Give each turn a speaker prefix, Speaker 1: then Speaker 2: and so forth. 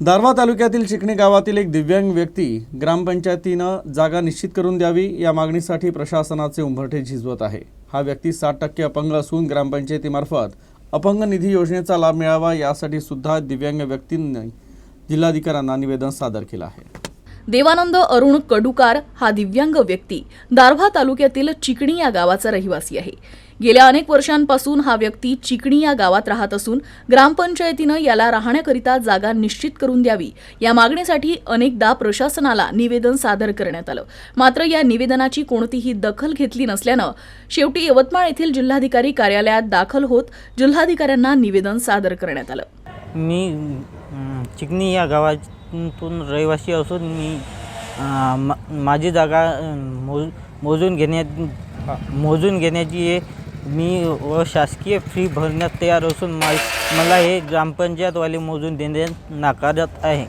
Speaker 1: दारव्हा तालुक्यातील चिकणे गावातील एक दिव्यांग व्यक्ती ग्रामपंचायतीनं जागा निश्चित करून द्यावी या मागणीसाठी प्रशासनाचे उंबरठे झिजवत आहे. हा व्यक्ती साठ टक्के अपंग असून ग्रामपंचायतीमार्फत अपंग निधी योजनेचा लाभ मिळावा यासाठी सुद्धा दिव्यांग व्यक्तींनी जिल्हाधिकाऱ्यांना निवेदन सादर केलं आहे.
Speaker 2: देवानंद अरुण कडुकार हा दिव्यांग व्यक्ती. दारव्हा तालुक्यातील चिकणी या गावाचा रहिवासी आहे. गेल्या अनेक वर्षांपासून हा व्यक्ती चिकणी या गावात राहत असून ग्रामपंचायतीनं याला राहण्याकरिता जागा निश्चित करून द्यावी. या मागणीसाठी अनेकदा प्रशासनाला निवेदन सादर करण्यात आलं. मात्र या निवेदनाची कोणतीही दखल घेतली नसल्यानं शेवटी यवतमाळ येथील जिल्हाधिकारी कार्यालयात दाखल होत जिल्हाधिकाऱ्यांना निवेदन सादर करण्यात आलं.
Speaker 3: मी चिकणी या गावातून रहिवासी असून मी मा माझी जागा मोज मोजून घेण्यात मोजून घेण्याची मी व शासकीय फी भरण्यात तयार असून मा मला हे ग्रामपंचायतवाले मोजून देण्यात नाकारत आहे.